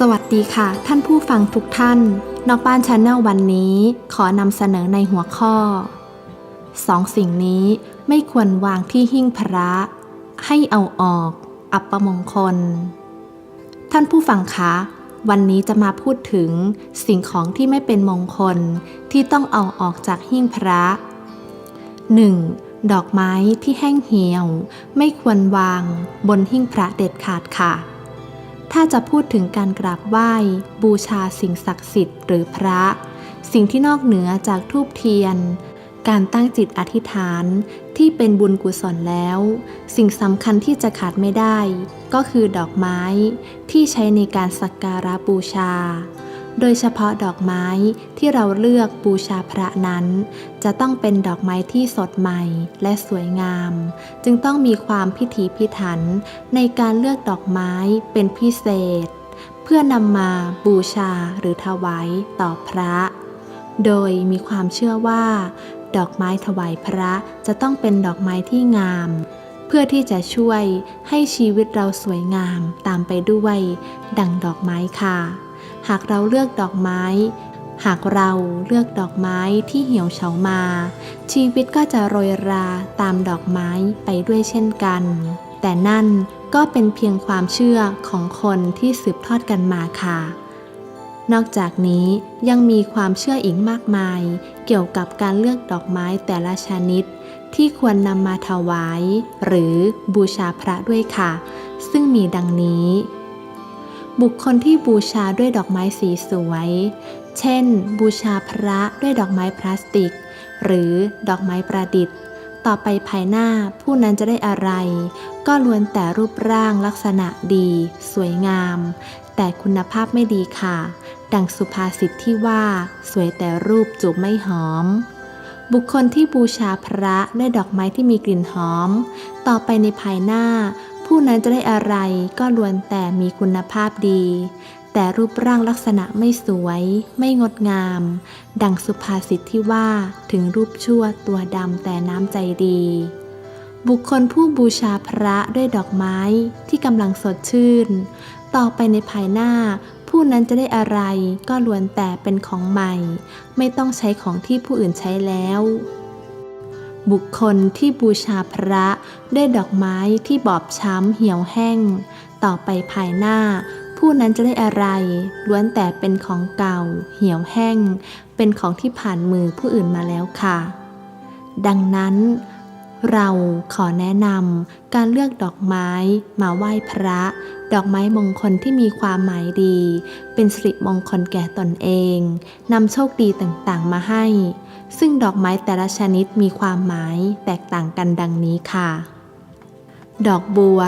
สวัสดีค่ะ ท่านผู้ฟังทุกท่าน นอกบ้านชาแนลวันนี้ ขอนำเสนอในหัวข้อสองสิ่งนี้ไม่ควรวางที่หิ้งพระ ให้เอาออก อัปมงคล ท่านผู้ฟังคะ วันนี้จะมาพูดถึงสิ่งของที่ไม่เป็นมงคลที่ต้องเอาออกจากหิ้งพระ 1. ดอกไม้ที่แห้งเหี่ยว ไม่ควรวางบนหิ้งพระเด็ดขาดค่ะ ถ้าจะพูดถึงการกราบไหว้ บูชาสิ่งศักดิ์สิทธิ์หรือพระ สิ่งที่นอกเหนือจากทูบเทียน การตั้งจิตอธิษฐานที่เป็นบุญกุศลแล้ว สิ่งสำคัญที่จะขาดไม่ได้ ก็คือดอกไม้ที่ใช้ในการสักการะบูชา โดยเฉพาะดอกไม้ที่เราเลือกบูชาพระนั้น จะต้องเป็นดอกไม้ที่สดใหม่และสวยงาม จึงต้องมีความพิถีพิถันในการเลือกดอกไม้เป็นพิเศษ เพื่อนำมาบูชาหรือถวายต่อพระ โดยมีความเชื่อว่า ดอกไม้ถวายพระจะต้องเป็นดอกไม้ที่งามเพื่อที่จะช่วยให้ชีวิตเราสวยงามตามไปด้วย ดังดอกไม้ค่ะ หากเราเลือกดอกไม้ หากเราเลือกดอกไม้ที่เหี่ยวเฉามา ชีวิตก็จะโรยราตามดอกไม้ไปด้วยเช่นกัน แต่นั่นก็เป็นเพียงความเชื่อของคนที่สืบทอดกันมาค่ะ นอกจากนี้ยังมีความเชื่ออีกมากมาย เกี่ยวกับการเลือกดอกไม้แต่ละชนิด ที่ควรนำมาถวาย หรือบูชาพระด้วยค่ะ ซึ่งมีดังนี้ บุคคลที่บูชาด้วยดอกไม้สีสวย เช่น บูชาพระด้วยดอกไม้พลาสติก หรือดอกไม้ประดิษฐ์ ต่อไปภายหน้าผู้นั้นจะได้อะไร ก็ล้วนแต่รูปร่างลักษณะดี สวยงาม แต่คุณภาพไม่ดีค่ะ ดังสุภาษิตที่ว่า สวยแต่รูปจูบไม่หอม บุคคลที่บูชาพระด้วยดอกไม้ที่มีกลิ่นหอม ต่อไปในภายหน้า ผู้นั้นจะได้อะไรก็ล้วนแต่มีคุณภาพดี แต่รูปร่างลักษณะไม่สวย ไม่งดงาม ดังสุภาษิตที่ว่าถึงรูปชั่วตัวดำแต่น้ำใจดี บุคคลผู้บูชาพระด้วยดอกไม้ที่กำลังสดชื่น ต่อไปในภายหน้า ผู้นั้นจะได้อะไรก็ล้วนแต่เป็นของใหม่ ไม่ต้องใช้ของที่ผู้อื่นใช้แล้ว บุคคลที่บูชาพระด้วยดอกไม้ที่บอบช้ำเหี่ยวแห้ง ต่อไปภายหน้า ผู้นั้นจะได้อะไรล้วนแต่เป็นของเก่า เหี่ยวแห้ง เป็นของที่ผ่านมือผู้อื่นมาแล้วค่ะ ดังนั้น เราขอแนะนำการเลือกดอกไม้มาไหว้พระ ดอกไม้มงคลที่มีความหมายดี เป็นสิริมงคลแก่ตนเองนำโชคดีต่างๆมาให้ ซึ่งดอกไม้แต่ละชนิดมีความหมายแตกต่างกันดังนี้ค่ะ ดอกบัว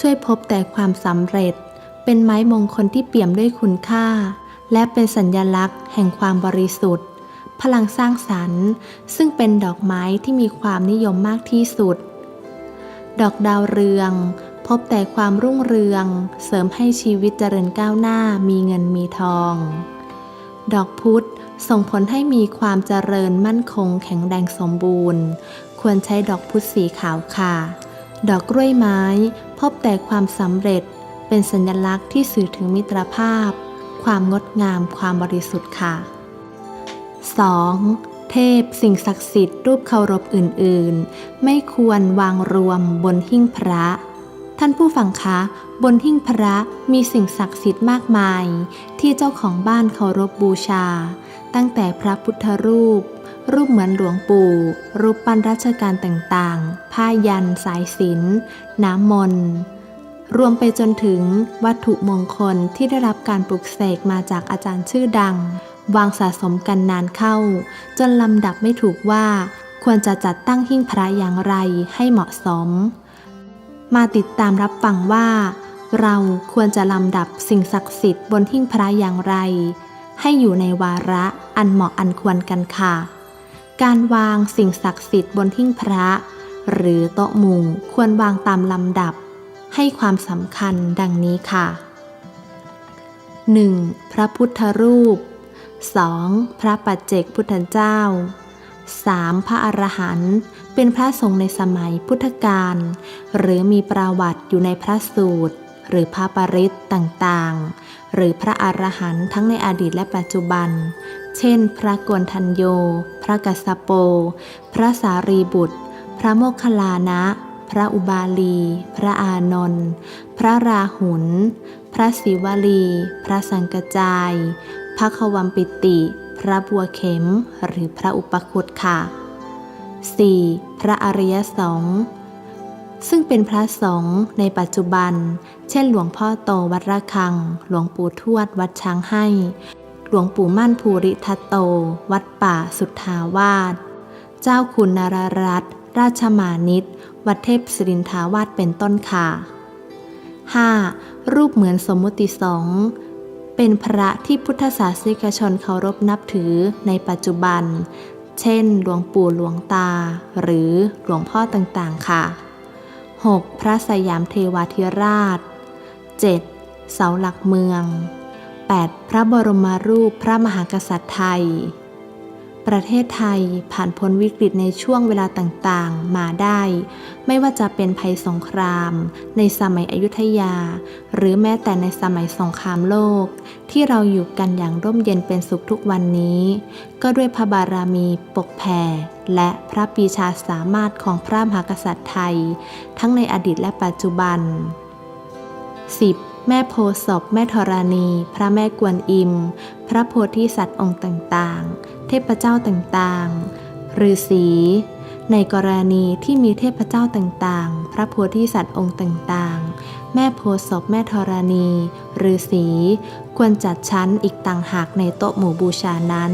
ช่วยพบแต่ความสำเร็จ เป็นไม้มงคลที่เปี่ยมด้วยคุณค่า และเป็นสัญญลักษณ์แห่งความบริสุทธิ์ พลังสร้างสรรค์ ซึ่งเป็นดอกไม้ที่มีความนิยมมากที่สุด ดอกดาวเรือง พบแต่ความรุ่งเรือง เสริมให้ชีวิตเจริญก้าวหน้ามีเงินมีทอง ดอกพุธ ส่งผลให้มีความเจริญมั่นคงแข็งแรงสมบูรณ์ ควรใช้ดอกพุธสีขาวค่ะ ดอกกล้วยไม้ พบแต่ความสำเร็จ เป็นสัญลักษณ์ที่สื่อถึงมิตรภาพ ความงดงามความบริสุทธิ์ค่ะ 2. เทพสิ่งศักดิ์สิทธิ์รูปเคารพอื่นๆ ไม่ควรวางรวมบนหิ้งพระ ท่านผู้ฟังคะ บนหิ้งพระมีสิ่งศักดิ์สิทธิ์มากมาย ที่เจ้าของบ้านเคารพบบูชา ตั้งแต่พระพุทธรูป รูปเหมือนหลวงปู่ รูปปั้นรัชกาลต่างๆ ผ้ายัน สายสิญจนน้ำมนต์รวมไปจนถึงวัตถุมงคลที่ได้รับการปลุกเสกมาจากอาจารย์ชื่อดัง วางสะสมกันนานเข้า จนลำดับไม่ถูกว่า ควรจะจัดตั้งหิ้งพระอย่างไรให้เหมาะสม มาติดตามรับฟังว่า เราควรจะลำดับสิ่งศักดิ์สิทธิ์บนหิ้งพระอย่างไร ให้อยู่ในวาระอันเหมาะอันควรกันค่ะ การวางสิ่งศักดิ์สิทธิ์บนหิ้งพระ หรือโต๊ะหมู่ควรวางตามลำดับ ให้ความสำคัญดังนี้ค่ะ 1. พระพุทธรูป 2. พระปัจเจกพุทธเจ้า 3. พระอรหันต์เป็นพระสงฆ์ในสมัยพุทธกาลหรือมีประวัติอยู่ในพระสูตร หรือพระปริตต่างๆ หรือพระอรหันต์ทั้งในอดีตและปัจจุบัน เช่น พระกวนทัญโย พระกัสสโป พระสารีบุตร พระโมคคัลลานะ พระอุบาลี พระอานนท์พระราหุลพระศิวลี พระสังกจาย พระขวัมปิติ พระบัวเข็มหรือพระอุปคุตค่ะ 4. พระอริยสงฆ์ซึ่งเป็นพระสงฆ์ในปัจจุบัน เช่น หลวงพ่อโตวัดระฆัง หลวงปู่ทวดวัดช้างให้ หลวงปู่มั่นภูริทัตโต วัดป่าสุทธาวาส เจ้าคุณนารรัตราชมานิตวัดเทพศิรินทาวาสเป็นต้นค่ะ 5. รูปเหมือนสมมุติสงฆ์ เป็นพระที่พุทธศาสนิกชนเคารพนับถือในปัจจุบัน เช่น หลวงปู่หลวงตา หรือหลวงพ่อต่างๆ ค่ะ 6. พระสยามเทวาธิราช 7. เสาหลักเมือง 8. พระบรมรูปพระมหากษัตริย์ไทย ประเทศไทยผ่านพ้นวิกฤตในช่วงเวลาต่างๆ มาได้ ไม่ว่าจะเป็นภัยสงคราม ในสมัยอยุธยา หรือแม้แต่ในสมัยสงครามโลก ที่เราอยู่กันอย่างร่มเย็นเป็นสุขทุกวันนี้ ก็ด้วยพระบารมีปกแผ่และพระปีชาสามารถของพระมหากษัตริย์ไทย ทั้งในอดีตและปัจจุบัน 10. แม่โพศพแม่ธรณี พระแม่กวนอิม พระโพธิสัตว์องค์ต่างๆ เทพเจ้าต่างๆฤาษีในกรณีที่มีเทพเจ้าต่างๆ พระโพธิสัตว์องค์ต่างๆ แม่โพศพแม่ธรณีฤาษีควรจัดชั้นอีกต่างหากในโต๊ะหมู่บูชานั้น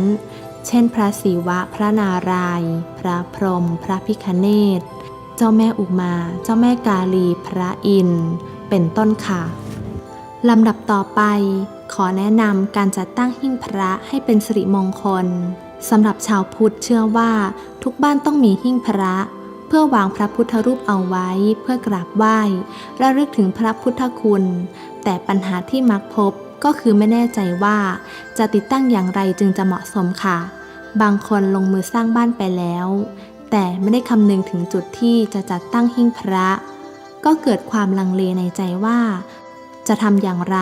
เช่น พระศิวะ พระนารายณ์พระพรหมพระพิคเนศเจ้าแม่อุมา เจ้าแม่กาลี พระอินทร์เป็นต้นค่ะลำดับต่อไป ขอแนะนำการจัดตั้งหิ้งพระให้เป็นสิริมงคล สำหรับชาวพุทธเชื่อว่าทุกบ้านต้องมีหิ้งพระ เพื่อวางพระพุทธรูปเอาไว้เพื่อกราบไหว้ระลึกถึงพระพุทธคุณ แต่ปัญหาที่มักพบก็คือไม่แน่ใจว่าจะติดตั้งอย่างไรจึงจะเหมาะสมค่ะ บางคนลงมือสร้างบ้านไปแล้ว แต่ไม่ได้คำนึงถึงจุดที่จะจัดตั้งหิ้งพระ ก็เกิดความลังเลในใจว่า จะทำอย่างไร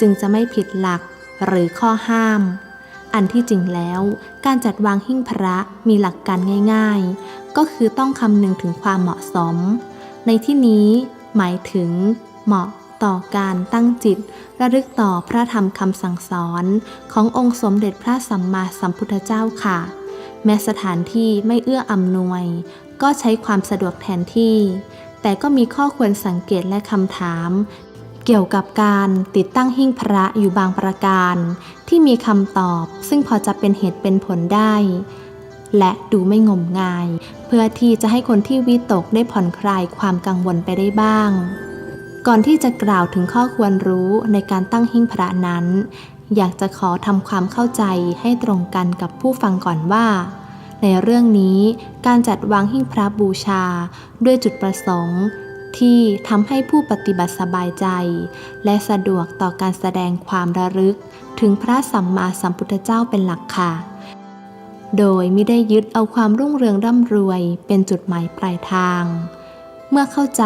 จึงจะไม่ผิดหลักหรือข้อห้าม อันที่จริงแล้ว การจัดวางหิ้งพระมีหลักการง่าย ๆ ก็คือต้องคำนึงถึงความเหมาะสม ในที่นี้หมายถึงเหมาะต่อการตั้งจิต ระลึกต่อพระธรรมคำสั่งสอนขององค์สมเด็จพระสัมมาสัมพุทธเจ้าค่ะ แม้สถานที่ไม่เอื้ออำนวย ก็ใช้ความสะดวกแทนที่ แต่ก็มีข้อควรสังเกตและคำถาม เกี่ยวกับการติดตั้งหิ้งพระอยู่บางประการ ที่มีคำตอบ ซึ่งพอจะเป็นเหตุเป็นผลได้ และดูไม่งมงาย เพื่อที่จะให้คนที่วิตกได้ผ่อนคลายความกังวลไปได้บ้าง ก่อนที่จะกล่าวถึงข้อควรรู้ในการตั้งหิ้งพระนั้น อยากจะขอทำความเข้าใจให้ตรงกันกับผู้ฟังก่อนว่าในเรื่องนี้การจัดวางหิ้งพระบูชาด้วยจุดประสงค์ ที่ทำให้ผู้ปฏิบัติสบายใจ และสะดวกต่อการแสดงความระลึก ถึงพระสัมมาสัมพุทธเจ้าเป็นหลักค่ะ โดยไม่ได้ยึดเอาความรุ่งเรืองร่ำรวยเป็นจุดหมายปลายทาง เมื่อเข้าใจ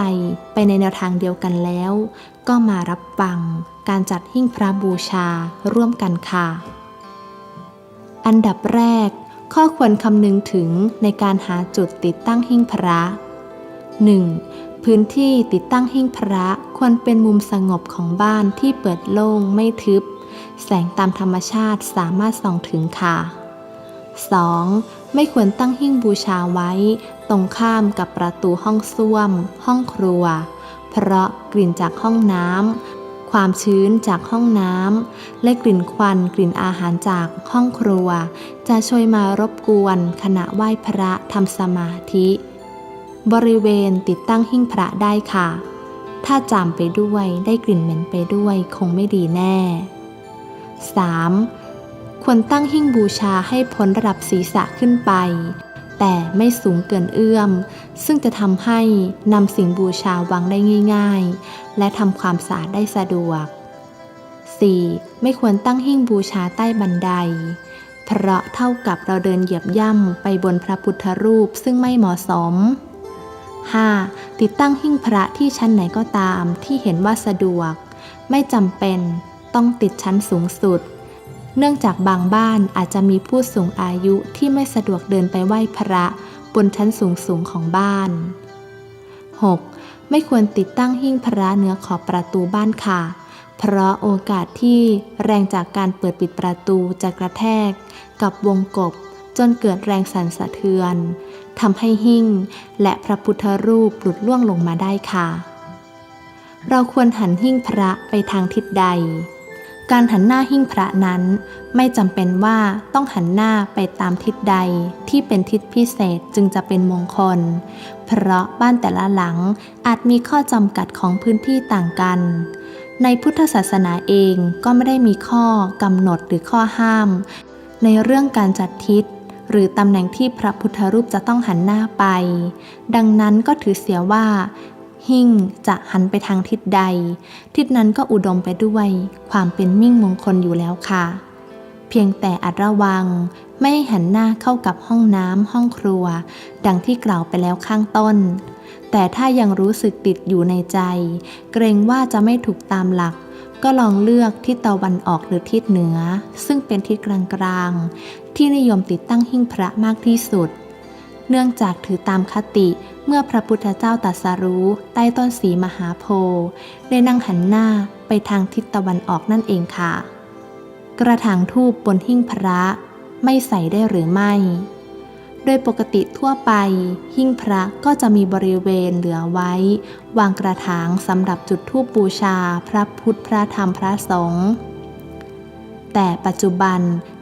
ไปในแนวทางเดียวกันแล้ว ก็มารับฟังการจัดหิ้งพระบูชาร่วมกันค่ะ อันดับแรก ข้อควรคำนึงถึงในการหาจุดติดตั้งหิ้งพระ 1. พื้นที่ติดตั้งหิ้งพระควรเป็นมุมสงบของบ้านที่เปิดโล่งไม่ทึบ แสงตามธรรมชาติสามารถส่องถึงค่ะ 2. ไม่ควรตั้งหิ้งบูชาไว้ ตรงข้ามกับประตูห้องส้วม ห้องครัว เพราะกลิ่นจากห้องน้ำความชื้นจากห้องน้ำและกลิ่นควันกลิ่นอาหารจากห้องครัว จะช่วยมารบกวนขณะไหว้พระทำสมาธิ บริเวณติดตั้งหิ้งพระได้ค่ะ ถ้าจามไปด้วยได้กลิ่นเหม็นไปด้วยคงไม่ดีแน่ 3. ควรตั้งหิ้งบูชาให้พ้นระดับศีรษะขึ้นไป แต่ไม่สูงเกินเอื้อม ซึ่งจะทำให้นำสิ่งบูชาวางได้ง่าย ๆ และทำความสะอาดได้สะดวก 4. ไม่ควรตั้งหิ้งบูชาใต้บันได เพราะเท่ากับเราเดินเหยียบย่ำไปบนพระพุทธรูปซึ่งไม่เหมาะสม 5. ติดตั้งหิ้งพระที่ชั้นไหนก็ตามที่เห็นว่าสะดวก ไม่จำเป็นต้องติดชั้นสูงสุด เนื่องจากบางบ้านอาจจะมีผู้สูงอายุที่ไม่สะดวกเดินไปไหว้พระบนชั้นสูงสูงของบ้าน 6. ไม่ควรติดตั้งหิ้งพระเหนือขอบประตูบ้านค่ะ เพราะโอกาสที่แรงจากการเปิดปิดประตูจะกระแทก กับวงกบจนเกิดแรงสั่นสะเทือน ทำให้หิ้งและพระพุทธรูปหลุดล่วงลงมาได้ค่ะ เราควรหันหิ้งพระไปทางทิศใด การหันหน้าหิ้งพระนั้นไม่จำเป็นว่าต้องหันหน้าไปตามทิศใดที่เป็นทิศพิเศษจึงจะเป็นมงคล เพราะบ้านแต่ละหลังอาจมีข้อจำกัดของพื้นที่ต่างกันในพุทธศาสนาเองก็ไม่ได้มีข้อกำหนดหรือข้อห้าม ในเรื่องการจัดทิศ หรือตำแหน่งที่พระพุทธรูปจะต้องหันหน้าไป ดังนั้นก็ถือเสียว่า หิ้งจะหันไปทางทิศใด ทิศนั้นก็อุดมไปด้วยความเป็นมิ่งมงคลอยู่แล้วค่ะ เพียงแต่อาจระวังไม่ให้หันหน้าเข้ากับห้องน้ำห้องครัว ดังที่กล่าวไปแล้วข้างต้น แต่ถ้ายังรู้สึกติดอยู่ในใจ เกรงว่าจะไม่ถูกตามหลัก ก็ลองเลือกทิศตะวันออกหรือทิศเหนือ ซึ่งเป็นทิศกลางๆ ที่นิยมติดตั้งหิ้งพระมากที่สุด เนื่องจากถือตามคติเมื่อพระพุทธเจ้าตรัสรู้ใต้ต้นสีมหาโพธิ์ได้นั่งหันหน้าไปทางทิศตะวันออกนั่นเองค่ะ กระถางทูบบนหิ้งพระไม่ใส่ได้หรือไม่ โดยปกติทั่วไป หิ้งพระก็จะมีบริเวณเหลือไว้ วางกระถางสำหรับจุดธูปบูชาพระพุทธพระธรรมพระสงฆ์แต่ปัจจุบัน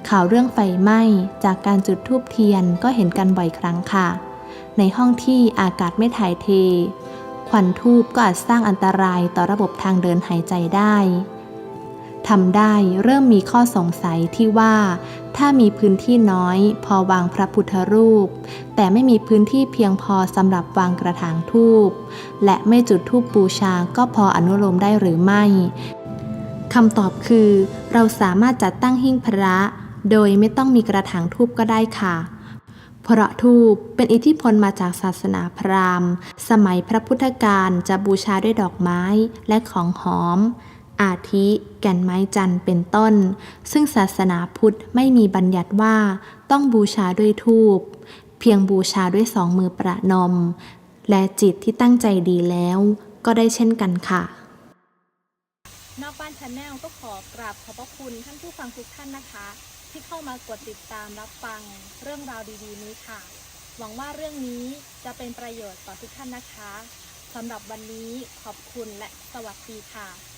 ข่าวเรื่องไฟไหม้จากการจุดธูปเทียนก็เห็นกันบ่อยครั้งค่ะ ในห้องที่อากาศไม่ถ่ายเท ควันทูบก็อาจสร้างอันตรายต่อระบบทางเดินหายใจได้ทำได้เริ่มมีข้อสงสัยที่ว่า ถ้ามีพื้นที่น้อยพอวางพระพุทธรูป แต่ไม่มีพื้นที่เพียงพอสำหรับวางกระถางทูบและไม่จุดทูบบูชาก็พออนุโลมได้หรือไม่คำตอบคือ เราสามารถจัดตั้งหิ้งพระ โดยไม่ต้องมีกระถางทูบก็ได้ค่ะเพราะทูบเป็นอิทธิพลมาจากศาสนาพราหมณ์ สมัยพระพุทธการจะบูชาด้วยดอกไม้และของหอม อาทิแก่นไม้จันทร์เป็นต้น ซึ่งศาสนาพุทธไม่มีบัญญัติว่าต้องบูชาด้วยทูบเพียงบูชาด้วยสองมือประนม และจิตที่ตั้งใจดีแล้ว ก็ได้เช่นกันค่ะ นอกบ้านชาแนลก็ขอกราบขอบพระคุณท่านผู้ฟังทุกท่านนะคะ ที่เข้ามากดติดตามรับฟังเรื่องราวดีๆนี้ค่ะ หวังว่าเรื่องนี้จะเป็นประโยชน์ต่อทุกท่านนะคะสำหรับวันนี้ขอบคุณและสวัสดีค่ะ